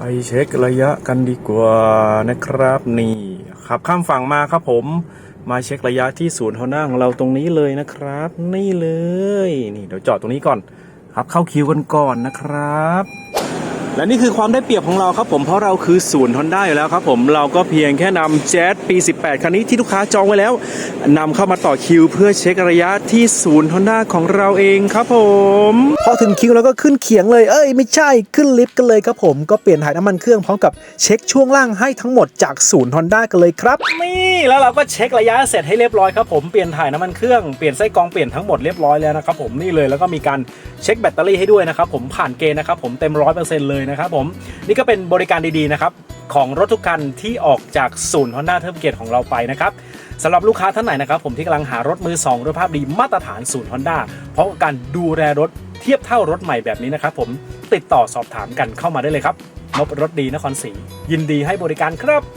ไปเช็คระยะกันดีกว่านะครับนี่ขับข้ามฝั่งมาครับผมมาเช็คระยะที่ศูนย์ทอนั่งเราตรงนี้เลยนะครับ นี่เลย นี่เดี๋ยวจอดตรงนี้ก่อน ครับเข้าคิวกันก่อนนะครับ และนี่คือความได้เปรียบของเราครับผมเพราะเราคือศูนย์ฮอนด้าอยู่แล้วครับผมเราก็เพียงแค่นำแจ๊สปี 18 คันนี้ที่ลูกค้าจองไว้แล้วนำเข้ามาต่อคิว เพื่อเช็คระยะที่ศูนย์ฮอนด้าของเราเองครับผมพอถึงคิวแล้วก็ขึ้นเขียงเลยเอ้ยไม่ใช่ขึ้นลิฟต์กันเลยครับผมก็เปลี่ยนถ่ายน้ำมันเครื่องพร้อมกับเช็คช่วงล่างให้ทั้งหมดจากศูนย์ฮอนด้ากันเลยครับนี่แล้วเราก็เช็คระยะเสร็จให้เรียบร้อยครับผมเปลี่ยนถ่ายน้ำมันเครื่องเปลี่ยนไส้กรองเปลี่ยนทั้งหมดเรียบร้อยแล้วนะครับผมนี่เลยแล้วก็มีการเช็คแบตเตอรี่ให้ด้วยนะครับผมผ่านเกณฑ์นะครับผมเต็มร้อยเปอร์เซ็นต์เลยนะครับผมนี่ก็เป็นบริการดีๆนะครับของรถทุกคันที่ออกจากศูนย์ Honda เทิร์เกตของเราไปนะครับสำหรับลูกค้าท่านไหนนะครับผมที่กำลังหารถมือ2คุณภาพดีมาตรฐานศูนย์ Honda เพราะการดูแลรถเทียบเท่ารถใหม่แบบนี้นะครับผมติดต่อสอบถามกันเข้ามาได้เลยครับนบรถดีนครศรียินดีให้บริการครับ